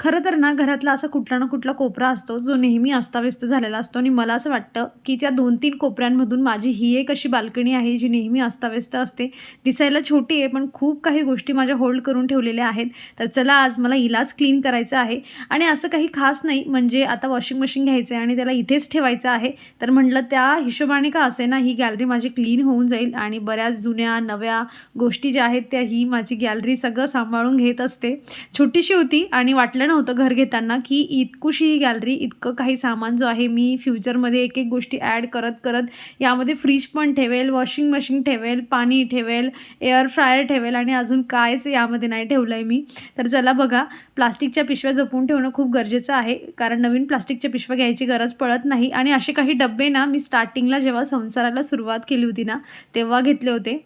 खरं तर ना घरातला असा कुठला ना कुठला कोपरा असतो जो नेहमी अस्ताव्यस्त झालेला असतो. आणि मला असं वाटतं की त्या दोन तीन कोपऱ्यांमधून माझी ही एक अशी बाल्कनी आहे जी नेहमी अस्ताव्यस्त असते. दिसायला छोटी आहे पण खूप काही गोष्टी माझ्या होल्ड करून ठेवलेल्या आहेत. तर चला आज मला इलाज क्लीन करायचा आहे. आणि असं काही खास नाही म्हणजे आता वॉशिंग मशीन घ्यायचं आहे आणि त्याला इथेच ठेवायचं आहे. तर म्हटलं त्या हिशोबाने का असे ना ही गॅलरी माझी क्लीन होऊन जाईल. आणि बऱ्याच जुन्या नव्या गोष्टी ज्या आहेत त्या ही माझी गॅलरी सगळं सांभाळून घेत असते. छोटीशी होती आणि वाटलं नव्हतं घर घेताना की इतकुशी ही गॅलरी इतकं काही सामान जो आहे मी फ्युचरमध्ये एक एक गोष्टी ॲड करत करत यामध्ये फ्रीज पण ठेवेल वॉशिंग मशीन ठेवेल पाणी ठेवेल एअर फ्रायर ठेवेल आणि अजून कायच यामध्ये नाही ठेवलं आहे मी. तर चला बघा प्लास्टिकच्या पिशव्या जपून ठेवणं खूप गरजेचं आहे कारण नवीन प्लास्टिकच्या पिशव्या घ्यायची गरज पडत नाही. आणि असे काही डबे ना मी स्टार्टिंगला जेव्हा संसाराला सुरुवात केली होती ना तेव्हा घेतले होते.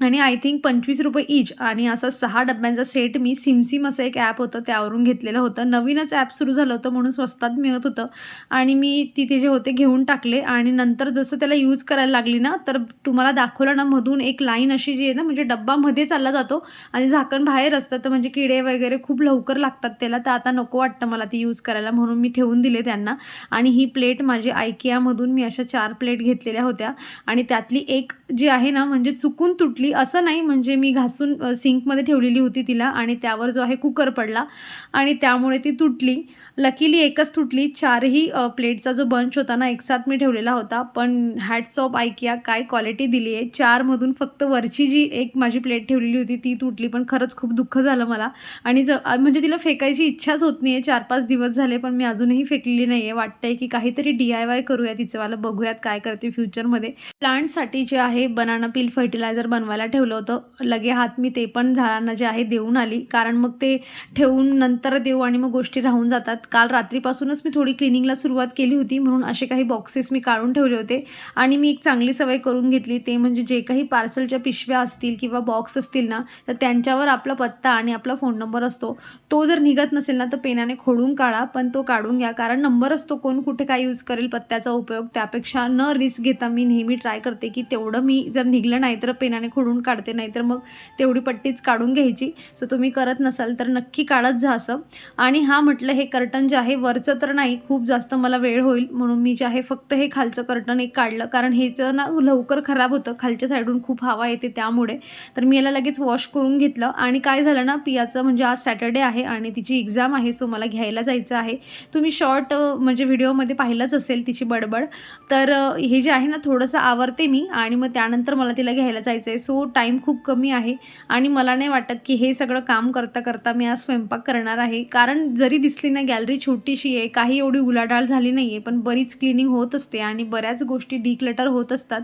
आणि आय थिंक पंचवीस रुपये इच आणि असा सहा डब्यांचा सेट मी सिमसिम असं एक ॲप होतं त्यावरून घेतलेलं होतं. नवीनच ॲप सुरू झालं होतं म्हणून स्वस्तात मिळत होतं. आणि मी तिथे जे होते घेऊन टाकले. आणि नंतर जसं त्याला यूज करायला लागली ना तर तुम्हाला दाखवलं ना मधून एक लाईन अशी जी आहे ना म्हणजे डब्बामध्ये चालला जातो. आणि झाकण बाहेर असतं तर म्हणजे किडे वगैरे खूप लवकर लागतात त्याला. तर आता नको वाटतं मला ती यूज करायला म्हणून मी ठेवून दिले त्यांना. आणि ही प्लेट माझी आयकियामधून मी अशा चार प्लेट घेतलेल्या होत्या. आणि त्यातली एक जी आहे ना म्हणजे चुकून तुटली असं नाही म्हणजे मी घासून सिंकमध्ये ठेवलेली होती तिला आणि त्यावर जो आहे कुकर पडला आणि त्यामुळे ती तुटली. लकीली एकच तुटली. चारही प्लेटचा जो बंच होता ना एकसाथ मी ठेवलेला होता. पण हॅट्स ऑफ ऐकिया काय क्वालिटी दिली आहे. चारमधून फक्त वरची जी एक माझी प्लेट ठेवलेली होती ती तुटली. पण खरंच खूप दुःख झालं मला. आणि ज म्हणजे तिला फेकायची इच्छाच होत नाही आहे चार पाच दिवस झाले पण मी अजूनही फेकलेली नाही आहे वाटतंय की काहीतरी डी आय वाय करूया तिचंवालं बघूयात काय करते फ्युचरमध्ये प्लांटसाठी जे आहे बनाना पील फर्टिलायझर बनवायला ठेवलं होतं. लगे हात मी ते पण झाडांना जे आहे देऊन आली. कारण मग ते ठेवून नंतर देऊ आणि मग गोष्टी राहून जातात. काल रात्रीपासूनच मी थोडी क्लिनिंगला सुरुवात केली होती. म्हणून असे काही बॉक्सेस मी काढून ठेवले होते. आणि मी एक चांगली सवय करून घेतली. ते म्हणजे जे काही पार्सलच्या पिशव्या असतील किंवा बॉक्स असतील ना तर त्यांच्यावर आपला पत्ता आणि आपला फोन नंबर असतो. तो जर निघत नसेल ना तर पेनाने खोडून काढा. पण तो काढून घ्या. कारण नंबर असतो. कोण कुठे काय यूज करेल पत्त्याचा उपयोग. त्यापेक्षा न रिस्क घेता मी नेहमी ट्राय करते की तेवढं मी जर निघलं नाही तर पेनाने खोडून काढते नाहीतर मग तेवढी पट्टीच काढून घ्यायची. सो तुम्ही करत नसाल तर नक्की काढत जा असं. आणि हा म्हटलं हे कर्टन जे आहे वरचं तर नाही खूप जास्त मला वेळ होईल. म्हणून मी जे आहे फक्त हे खालचं कर्टन एक काढलं. कारण हेचं ना लवकर खराब होतं खालच्या साईडून खूप हवा येते त्यामुळे. तर मी याला लगेच वॉश करून घेतलं. आणि काय झालं ना पियाचं म्हणजे आज सॅटर्डे आहे आणि तिची एक्झाम आहे सो मला घ्यायला जायचं आहे. तुम्ही शॉर्ट म्हणजे व्हिडिओमध्ये पाहिलंच असेल तिची बडबड. तर हे जे आहे ना थोडंसं आवरते मी. आणि मग त्यानंतर मला तिला घ्यायला जायचं आहे सो टाईम खूप कमी आहे. आणि मला नाही वाटत की हे सगळं काम करता करता मी आज स्वयंपाक करणार आहे. कारण जरी दिसली ना गॅलरी छोटीशी आहे काही एवढी उलाढाल झाली नाही आहे पण बरीच क्लिनिंग होत असते आणि बऱ्याच गोष्टी डिक्लटर होत असतात.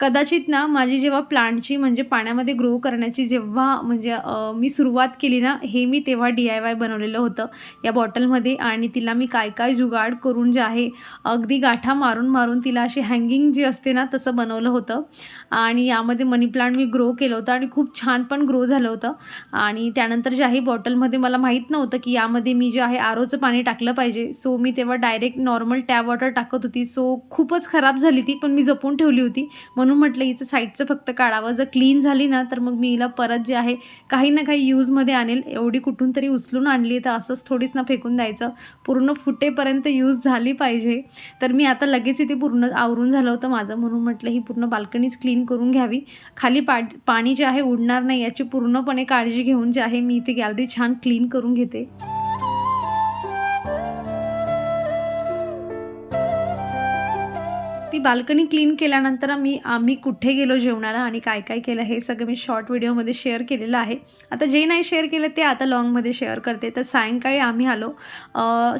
कदाचित ना माझी जेव्हा प्लांटची म्हणजे पाण्यामध्ये ग्रो करण्याची जेव्हा म्हणजे मी सुरुवात केली ना हे मी तेव्हा डी आय वाय बनवलेलं होतं या बॉटलमध्ये आणि तिला मी काय काय जुगाड करून जे आहे अगदी गाठा मारून मारून तिला अशी हँगिंग जी असते ना तसं बनवलं होतं. आणि यामध्ये मनी प्लांट मी ग्रो केलं होतं आणि खूप छान पण ग्रो झालं होतं. आणि त्यानंतर जे आहे बॉटलमध्ये मला माहीत नव्हतं की यामध्ये मी जे आहे आरोचं पाणी टाकलं पाहिजे. सो मी तेव्हा डायरेक्ट नॉर्मल टॅप वॉटर टाकत होती. सो खूपच खराब झाली ती पण मी जपून ठेवली होती. म्हणून म्हटलं हिचं साईडचं फक्त काढावं. जर क्लीन झाली ना तर मग मी हिला परत जे आहे काही ना काही यूजमध्ये आणेल. एवढी कुठून तरी उचलून आणली तर असंच थोडीच ना फेकून द्यायचं. पूर्ण फुटेपर्यंत यूज झाली पाहिजे. तर मी आता लगेच इथे पूर्ण आवरून झालं होतं माझं. म्हणून म्हटलं ही पूर्ण बाल्कनीच क्लीन करून घ्यावी. खाली पा पाणी जे आहे उडणार नाही याची पूर्णपणे काळजी घेऊन जे आहे मी इथे गॅलरी छान क्लीन करून घेते. बाल्कनी क्लीन केल्यानंतर आम्ही आम्ही कुठे गेलो जेवणाला आणि काय काय केलं हे सगळं मी शॉर्ट व्हिडिओमध्ये शेअर केलेलं आहे. आता जे नाही शेअर केलं ते आता लॉंगमध्ये शेअर करते. तर सायंकाळी आम्ही आलो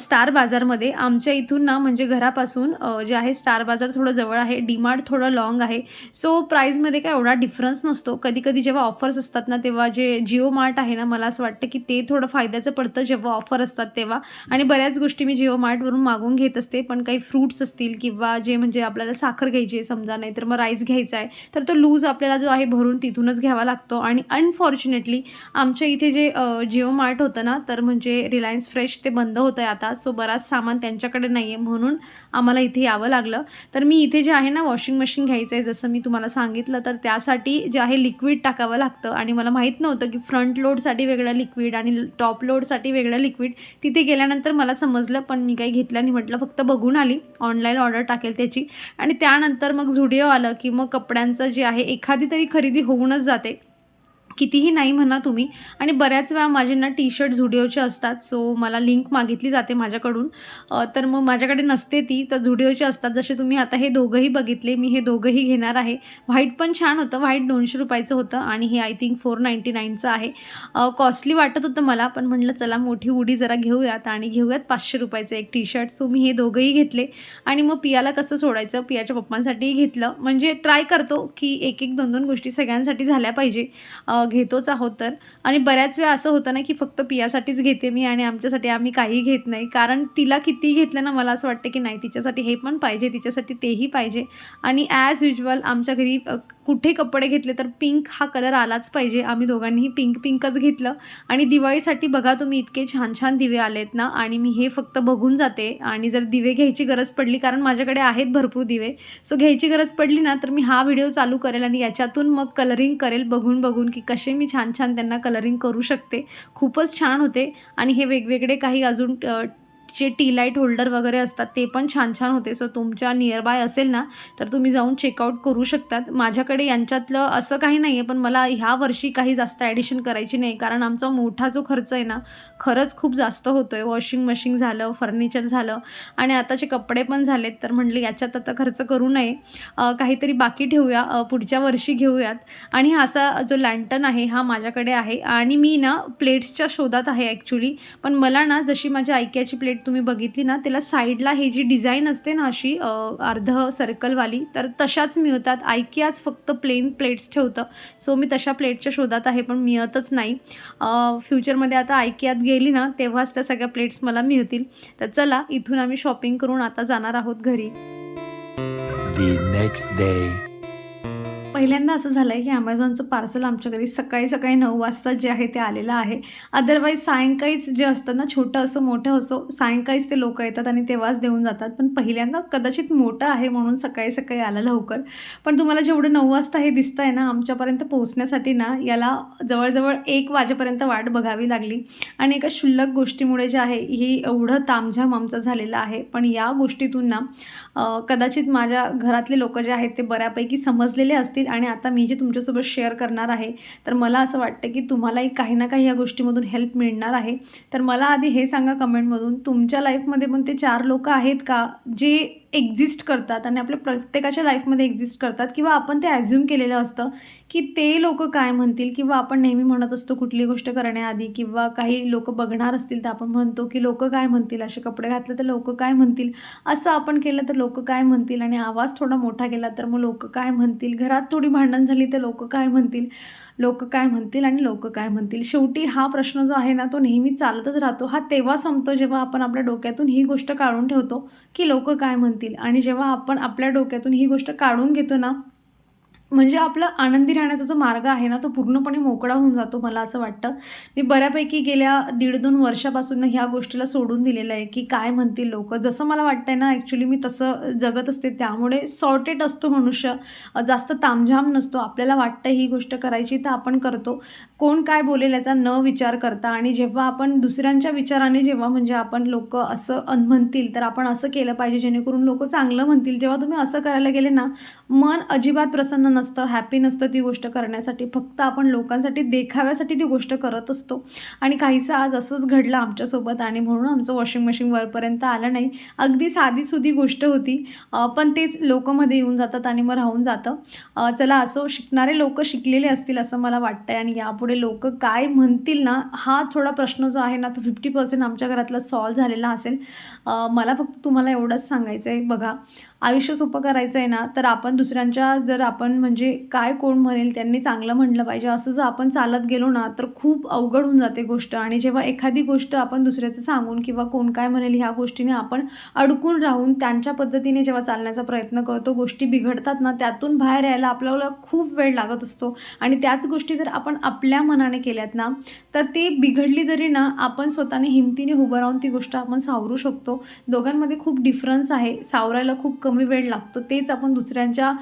स्टार बाजारमध्ये आमच्या इथून ना म्हणजे घरापासून जे आहे स्टार बाजार थोडं जवळ आहे. डीमार्ट थोडं लॉंग आहे. सो प्राईजमध्ये काय एवढा डिफरन्स नसतो. कधी कधी जेव्हा ऑफर्स असतात ना तेव्हा जे जिओ मार्ट आहे ना मला असं वाटतं की ते थोडं फायद्याचं पडतं जेव्हा ऑफर असतात तेव्हा. आणि बऱ्याच गोष्टी मी जिओ मार्टवरून मागवून घेत असते. पण काही फ्रूट्स असतील किंवा जे म्हणजे आपल्याला आपल्याला साखर घ्यायची आहे समजा नाही तर मग राईस घ्यायचा आहे तर तो लूज आपल्याला जो आहे भरून तिथूनच घ्यावा लागतो. आणि अनफॉर्च्युनेटली आमच्या इथे जे जिओ मार्ट होतं ना तर म्हणजे रिलायन्स फ्रेश ते बंद होतं आहे आता. सो बराच सामान त्यांच्याकडे नाही आहे म्हणून आम्हाला इथे यावं लागलं. तर मी इथे जे आहे ना वॉशिंग मशीन घ्यायचं आहे जसं मी तुम्हाला सांगितलं तर त्यासाठी जे आहे लिक्विड टाकावं लागतं. आणि मला माहीत नव्हतं की फ्रंट लोडसाठी वेगळं लिक्विड आणि टॉप लोडसाठी वेगळं लिक्विड तिथे गेल्यानंतर मला समजलं पण मी काही घेतलं नाही म्हटलं फक्त बघून आली. ऑनलाईन ऑर्डर टाकेल त्याची. आणि त्यानंतर मग झुडिओ आलं की मग कपड्यांचं जे आहे एखादी तरी खरेदी होऊनच जाते. कितीही नाही म्हणा तुम्ही आणि बऱ्याच वेळा माझे ना टी शर्ट झुडिओचे असतात सो मला लिंक मागितली जाते माझ्याकडून. तर मग माझ्याकडे नसते ती तर झुडिओचे असतात. जसे तुम्ही आता हे दोघंही बघितले मी हे दोघंही घेणार आहे. व्हाईट पण छान होतं व्हाईट दोनशे रुपयाचं होतं आणि हे आय थिंक फोर नाईंटी नाईनचं आहे. कॉस्टली वाटत होतं मला पण म्हटलं चला मोठी उडी जरा घेऊयात आणि घेऊयात पाचशे रुपयाचं एक टी शर्ट सो मी हे दोघंही घेतले आणि मग पियाला कसं सोडायचं पियाच्या पप्पांसाठीही घेतलं. म्हणजे ट्राय करतो की एक एक दोन दोन गोष्टी सगळ्यांसाठी झाल्या पाहिजे. घेतोच आहोत तर. आणि बऱ्याच वेळा असं होतं ना की फक्त पियासाठीच घेते मी आणि आमच्यासाठी आम्ही काही घेत नाही. कारण तिला किती घेतलं ना मला असं वाटतं की नाही तिच्यासाठी हे पण पाहिजे तिच्यासाठी तेही पाहिजे. आणि ॲज युजल आमच्या घरी कुठे कपडे घेतले तर पिंक हा कलर आलाच पाहिजे. आम्ही दोघांनीही पिंक पिंकच घेतलं. आणि दिवाळीसाठी बघा तुम्ही इतके छान छान दिवे आलेत ना आणि मी हे फक्त बघून जाते. आणि जर दिवे घ्यायची गरज पडली कारण माझ्याकडे आहेत भरपूर दिवे सो घ्यायची गरज पडली ना तर मी हा व्हिडिओ चालू करेल आणि याच्यातून मग कलरिंग करेल बघून बघून की कसे मी छान छान त्यांना कलरिंग करू शकते. खूपच छान होते. आणि हे वेगवेगळे काही अजून जे टी लाइट होल्डर वगैरे असतात ते पण छान छान होते. सो तुमच्या नियरबाय असेल ना तर तुम्ही जाऊन चेकआउट करू शकतात. माझ्याकडे यांच्यातलं असं काही नाही आहे पण मला ह्या वर्षी काही जास्त ॲडिशन करायची नाही. कारण आमचा मोठा जो खर्च आहे ना खरंच खूप जास्त होतो आहे वॉशिंग मशीन झालं फर्निचर झालं आणि आताचे कपडे पण झालेत. तर म्हणले याच्यात आता खर्च करू नये. काहीतरी बाकी ठेवूया. पुढच्या वर्षी घेऊयात. आणि हा असा जो लँटन आहे हा माझ्याकडे आहे. आणि मी ना प्लेट्सच्या शोधात आहे ॲक्च्युली पण मला ना जशी माझ्या ऐक्याची प्लेट तुम्ही बघितली ना त्याला साईडला हे जी डिझाईन असते ना अशी अर्ध सर्कलवाली तर तशाच मिळतात. आयकियाच फक्त प्लेन प्लेट्स ठेवतं. सो मी तशा प्लेटच्या शोधात आहे पण मिळतच नाही. फ्युचरमध्ये आता आयकियात गेली ना तेव्हाच त्या सगळ्या प्लेट्स मला मिळतील. तर चला इथून आम्ही शॉपिंग करून आता जाणार आहोत घरी. The next day. पहिल्यांदा असं झालं आहे की ॲमेझॉनचं पार्सल आमच्या घरी सकाळी सकाळी नऊ वाजता जे आहे ते आलेलं आहे. अदरवाईज सायंकाळीच जे असतं ना छोटं असो मोठं असो सायंकाळीच ते लोक येतात आणि तेव्हाच देऊन जातात. पण पहिल्यांदा कदाचित मोठं आहे म्हणून सकाळी सकाळी आलं लवकर. पण तुम्हाला जेवढं नऊ वाजता हे दिसतं आहे ना आमच्यापर्यंत पोहोचण्यासाठी ना याला जवळजवळ एक वाजेपर्यंत वाट बघावी लागली. आणि एका क्षुल्लक गोष्टीमुळे जे आहे ही एवढं तामझाम आमचं झालेलं आहे. पण या गोष्टीतून ना कदाचित माझ्या घरातले लोक जे आहेत ते बऱ्यापैकी समजलेले असतील. आणि आता मी जे तुमच्यासोबत शेअर करणार आहे तर मला असं वाटतं की तुम्हालाही काही ना काही या गोष्टीमधून हेल्प मिळणार आहे. तर मला आधी हे सांगा कमेंटमधून तुमच्या लाईफमध्ये पण ते चार लोक आहेत का? जे एक्झिस्ट करतात आणि आपल्या प्रत्येकाच्या लाईफमध्ये एक्झिस्ट करतात किंवा आपण ते ॲझ्युम केलेलं असतं की ते लोक काय म्हणतील किंवा आपण नेहमी म्हणत असतो कुठली गोष्ट करण्याआधी किंवा काही लोक बघणार असतील तर आपण म्हणतो की लोक काय म्हणतील असे कपडे घातले तर लोक काय म्हणतील असं आपण केलं तर लोक काय म्हणतील आणि आवाज थोडा मोठा केला तर मग लोक काय म्हणतील घरात थोडी भांडण झाली तर लोक काय म्हणतील लोक काय म्हणतील आणि लोक काय म्हणतील. शेवटी हा प्रश्न जो आहे ना तो नेहमी चालतच राहतो. हा तेव्हा संपतो जेव्हा आपण आपल्या डोक्यातून ही गोष्ट काढून ठेवतो की लोक काय म्हणतील. आणि जेव्हा आपण आपल्या डोक्यातून ही गोष्ट काढून घेतो ना म्हणजे आपला आनंदी राहण्याचा जो मार्ग आहे ना तो पूर्णपणे मोकळा होऊन जातो मला असं वाटतं. मी बऱ्यापैकी गेल्या दीड दोन वर्षापासून ह्या गोष्टीला सोडून दिलेलं आहे की काय म्हणतील लोक. जसं मला वाटतंय ना ॲक्च्युली मी तसं जगत असते त्यामुळे सॉर्टेड असतो मनुष्य. जास्त तामझाम नसतो. आपल्याला वाटतं ही गोष्ट करायची तर आपण करतो. कोण काय बोलेल याचा न विचार करता आणि जेव्हा आपण दुसऱ्यांच्या विचाराने जेव्हा म्हणजे आपण लोक असं अन- म्हणतील तर आपण असं केलं पाहिजे जेणेकरून लोक चांगलं म्हणतील. जेव्हा तुम्ही असं करायला गेले ना मन अजिबात प्रसन्न नसतं. हॅपी नसतं ती गोष्ट करण्यासाठी. फक्त आपण लोकांसाठी देखाव्यासाठी ती गोष्ट करत असतो. आणि काहीसं आज असंच घडलं आमच्यासोबत आणि म्हणून आमचं वॉशिंग मशीन वरपर्यंत आलं नाही. अगदी साधीसुधी गोष्ट होती. पण तेच लोकमध्ये येऊन जातात आणि मग राहून जातं. चला असो शिकणारे लोक शिकलेले असतील असं मला वाटतं आहे आणि यापुढे लोक काय म्हणतील ना हा थोडा प्रश्न जो आहे ना तो फिफ्टी पर्सेंट आमच्या घरातला सॉल्व झालेला असेल. मला फक्त तुम्हाला एवढंच सांगायचं आहे बघा आयुष्य सोपं करायचं आहे ना तर आपण दुसऱ्यांच्या जर आपण म्हणजे म्हणजे काय कोण म्हणेल त्यांनी चांगलं म्हणलं पाहिजे. असं जर आपण चालत गेलो ना तर खूप अवघड होऊन जाते गोष्ट. आणि जेव्हा एखादी गोष्ट आपण दुसऱ्याचं सांगून किंवा कोण काय म्हणेल ह्या गोष्टीने आपण अडकून राहून त्यांच्या पद्धतीने जेव्हा चालण्याचा प्रयत्न करतो गोष्टी बिघडतात ना त्यातून बाहेर यायला आपल्याला खूप वेळ लागत असतो. आणि त्याच गोष्टी जर आपण आपल्या मनाने केल्यात ना तर ते बिघडली जरी ना आपण स्वतःने हिमतीने उभं राहून ती गोष्ट आपण सावरू शकतो. दोघांमध्ये खूप डिफरन्स आहे. सावरायला खूप कमी वेळ लागतो. तेच आपण दुसऱ्यांच्या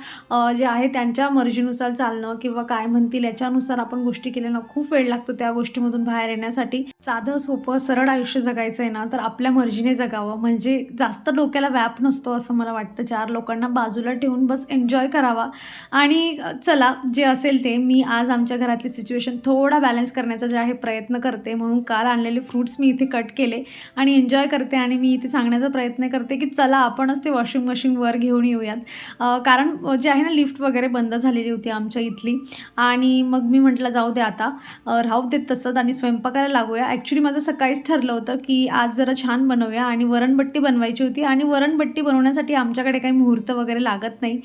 जे आहे त्यांच्या मर्जीनुसार चालणं किंवा काय म्हणतील याच्यानुसार आपण गोष्टी केल्या ना खूप वेळ लागतो त्या गोष्टीमधून बाहेर येण्यासाठी. साधं सोपं सरळ आयुष्य जगायचं आहे ना तर आपल्या मर्जीने जगावं. म्हणजे जास्त डोक्याला व्याप नसतो असं मला वाटतं. चार लोकांना बाजूला ठेवून बस एन्जॉय करावा. आणि चला जे असेल ते मी आज आमच्या घरातली सिच्युएशन थोडा बॅलन्स करण्याचा जे आहे प्रयत्न करते. म्हणून काल आणलेले फ्रूट्स मी इथे कट केले आणि एन्जॉय करते आणि मी इथे सांगण्याचा प्रयत्न करते की चला आपणच ते वॉशिंग मशीन वर घेऊन येऊयात. कारण जे आहे ना लिफ्ट वगैरे बंद झालेली होती आमच्या इथली. आणि मग मी म्हटलं जाऊ दे आता. राहू देत तसंच आणि स्वयंपाकाला लागूया. ॲक्च्युली माझं सकाळीच ठरलं होतं की आज जरा छान बनवूया आणि वरणबट्टी बनवायची होती. आणि वरणबट्टी बनवण्यासाठी आमच्याकडे काही मुहूर्त वगैरे लागत नाही.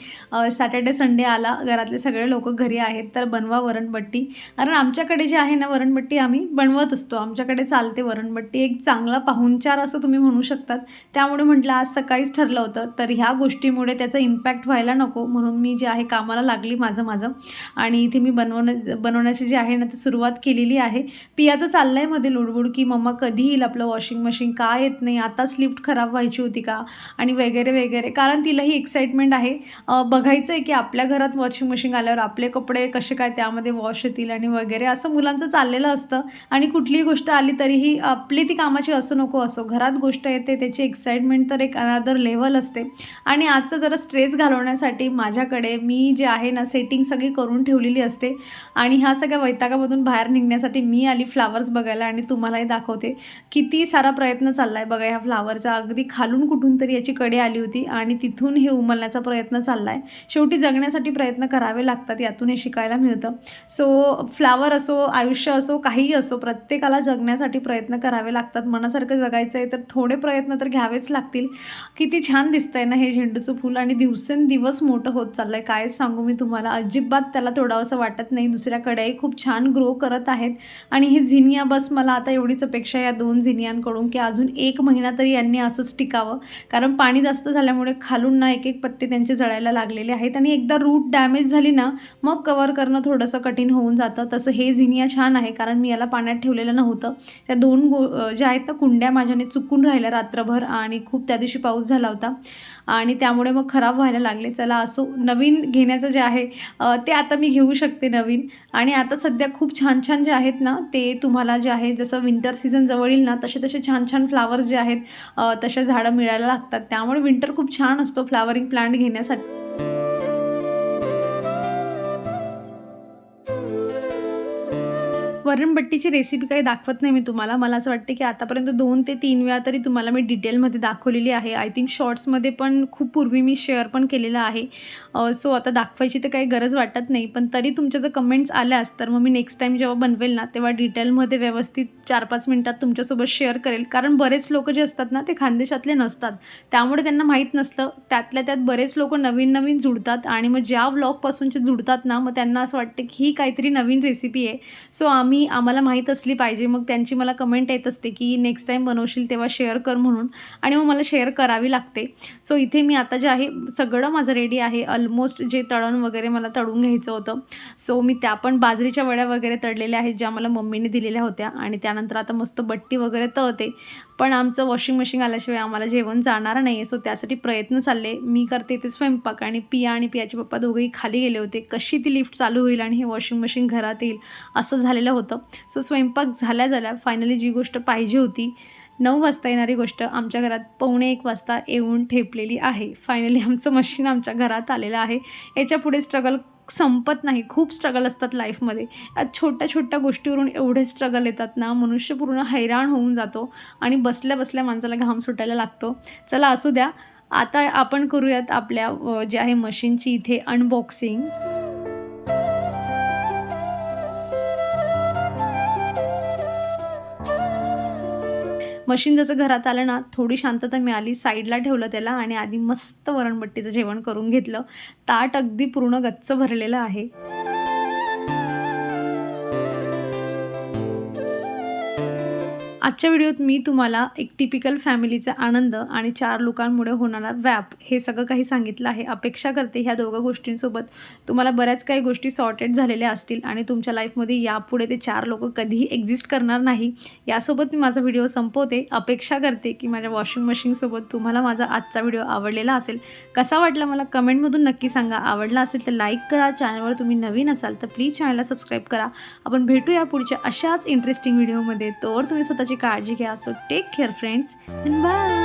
सॅटर्डे संडे आला. घरातले सगळे लोक घरी आहेत. तर बनवा वरणबट्टी. कारण आमच्याकडे जे आहे ना वरणबट्टी आम्ही बनवत असतो. आमच्याकडे चालते वरणबट्टी. एक चांगला पाहुणचार असं तुम्ही म्हणू शकतात. त्यामुळे म्हटलं आज सकाळीच ठरलं होतं. तर ह्या गोष्टीमुळे त्याचा इम्पॅक्ट व्हायला नको. म्हणून मी जे आहे कामाला लागली माझं माझं. आणि इथे मी बनवणं बनवण्याची जी आहे ना ती सुरुवात केलेली आहे. पियाचं चाललं आहे मध्ये लुडबुड की मम्मा कधी येईल आपलं वॉशिंग मशीन का येत नाही? आताच लिफ्ट खराब व्हायची होती का? आणि वगैरे वगैरे. कारण तिलाही एक्साइटमेंट आहे. बघायचं आहे की आपल्या घरात वॉशिंग मशीन आल्यावर आपले कपडे कसे काय त्यामध्ये वॉश होतील आणि वगैरे असं मुलांचं चाललेलं असतं. आणि कुठलीही गोष्ट आली तरीही आपली ती कामाची असो नको असो घरात गोष्ट येते त्याची एक्साइटमेंट तर एक अनादर लेवल असते. आणि आजचं जरा स्ट्रेस घालवण्यासाठी माझ्याकडे मी जे आहे ना सेटिंग सगळी करून ठेवलेली असते. आणि ह्या सगळ्या वैतागामधून बाहेर निघण्यासाठी मी आली फ्लावर्स बघायला आणि तुम्हालाही दाखवते. किती सारा प्रयत्न चालला आहे बघा ह्या फ्लावरचा अगदी खालून कुठून तरी याची कडे आली होती आणि तिथून हे उमलण्याचा प्रयत्न चालला आहे शेवटी जगण्यासाठी प्रयत्न करावे लागतात यातून हे शिकायला मिळतं. सो फ्लावर असो आयुष्य असो काहीही असो प्रत्येकाला जगण्यासाठी प्रयत्न करावे लागतात. मनासारखं जगायचं आहे तर थोडे प्रयत्न तर घ्यावेच लागतील. किती छान दिसतंय ना हे झेंडूचं फूल आणि दिवसेंदिवस मोठं होत चाललं आहे काय सांगू मी तुम्हाला अजिबात त्याला थोडावंसं वाटत नाही. दुसऱ्याकडेही खूप छान ग्रो करत आहेत. आणि हे झिनिया बस मला आता एवढीच अपेक्षा या दोन झिनियांकडून की अजून एक महिना तरी यांनी असंच टिकावं. कारण पाणी जास्त झाल्यामुळे खालून ना एक एक पत्ते त्यांचे जळायला लागलेले आहेत. आणि एकदा रूट डॅमेज झाली ना मग कवर करणं थोडंसं कठीण होऊन जातं. तसं हे झिनिया छान आहे कारण मी याला पाण्यात ठेवलेलं नव्हतं. त्या दोन गो ज्या आहेत त्या कुंड्या माझ्याने चुकून राहिल्या रात्रभर आणि खूप त्या दिवशी पाऊस झाला होता. आणि त्यामुळे मग खराब व्हायला लागले. चला असो नवीन घेण्याचं जे आहे ते आता मी घेऊ शकते नवीन. आणि आता सध्या खूप छान छान जे आहेत ना ते तुम्हाला जे आहे जसं विंटर सीझन जवळ येईल ना तसे तसे छान छान फ्लावर्स जे आहेत तसे झाडं मिळायला लागतात. त्यामुळे विंटर खूप छान असतो फ्लावरिंग प्लांट घेण्यासाठी. वरणबट्टीची रेसिपी काही दाखवत नाही मी तुम्हाला. मला असं वाटतं की आतापर्यंत दोन ते तीन वेळा तरी तुम्हाला मी डिटेलमध्ये दाखवलेली आहे. आय थिंक शॉर्ट्समध्ये पण खूप पूर्वी मी शेअर पण केलेलं आहे. सो आता दाखवायची तर काही गरज वाटत नाही पण तरी तुमच्या जर कमेंट्स आल्यास तर मग मी नेक्स्ट टाईम जेव्हा बनवेल ना तेव्हा डिटेलमध्ये व्यवस्थित चार पाच मिनटात तुमच्यासोबत शेअर करेल. कारण बरेच लोक जे असतात ना ते खानदेशातले नसतात. त्यामुळे त्यांना माहीत नसतं. त्यातल्या त्यात बरेच लोक नवीन नवीन जुडतात आणि मग ज्या व्लॉगपासूनचे जुडतात ना मग त्यांना असं वाटतं की ही काहीतरी नवीन रेसिपी आहे. सो आम्ही आम्हाला माहीत असली पाहिजे. मग त्यांची मला कमेंट येत असते की नेक्स्ट टाईम बनवशील तेव्हा शेअर कर म्हणून. आणि मग मला शेअर करावी लागते. सो इथे मी आता जे आहे सगळं माझं रेडी आहे. ऑलमोस्ट जे तळण वगैरे मला तळून घ्यायचं होतं. सो मी त्या पण बाजरीच्या वड्या वगैरे तळलेल्या आहेत ज्या मला मम्मीने दिलेल्या होत्या. आणि त्यानंतर आता मस्त बट्टी वगैरे तळते. पण आमचं वॉशिंग मशीन आल्याशिवाय आम्हाला जेवण जाणार नाही आहे सो त्यासाठी प्रयत्न चालले. मी करते ते स्वयंपाक आणि पिया आणि पियाचे पप्पा दोघंही खाली गेले होते. कशी ती लिफ्ट चालू होईल आणि हे वॉशिंग मशीन घरात येईल असं झालेलं होतं. सो स्वयंपाक झाल्या झाल्या फायनली जी गोष्ट पाहिजे होती नऊ वाजता येणारी गोष्ट आमच्या घरात पावणे एक वाजता येऊन ठेपलेली आहे. फायनली आमचं मशीन आमच्या घरात आलेलं आहे. याच्यापुढे स्ट्रगल संपत नाही. खूप स्ट्रगल असतात लाईफमध्ये या छोट्या छोट्या गोष्टीवरून एवढे स्ट्रगल येतात ना मनुष्य पूर्ण हैराण होऊन जातो आणि बसल्या बसल्या माणसाला घाम सुटायला लागतो. चला असू द्या. आता आपण करूयात आपल्या जे आहे मशीनची इथे अनबॉक्सिंग मशीन जसं घरात आलं ना थोडी शांतता मिळाली साईडला ठेवलं त्याला आणि आधी मस्त वरणबट्टीचं जेवण करून घेतलं. ताट अगदी पूर्ण गच्च भरलेलं आहे. आजच्या व्हिडिओत मी तुम्हाला एक टिपिकल फॅमिलीचा आनंद आणि चार लोकांमुळे होणारा व्याप हे सगळं काही सांगितलं आहे. अपेक्षा करते ह्या दोघं गोष्टींसोबत तुम्हाला बऱ्याच काही गोष्टी सॉर्टेड झालेल्या असतील आणि तुमच्या लाईफमध्ये यापुढे ते चार लोक कधीही एक्झिस्ट करणार नाही. यासोबत मी माझा व्हिडिओ संपवते. अपेक्षा करते की माझ्या वॉशिंग मशीनसोबत तुम्हाला माझा आजचा व्हिडिओ आवडलेला असेल. कसा वाटला मला कमेंटमधून नक्की सांगा. आवडला असेल तर लाईक करा. चॅनलवर तुम्ही नवीन असाल तर प्लीज चॅनलला सबस्क्राईब करा. आपण भेटूया पुढच्या अशाच इंटरेस्टिंग व्हिडिओमध्ये तोवर तुम्ही स्वतःची काळजी घ्या. So take care friends bye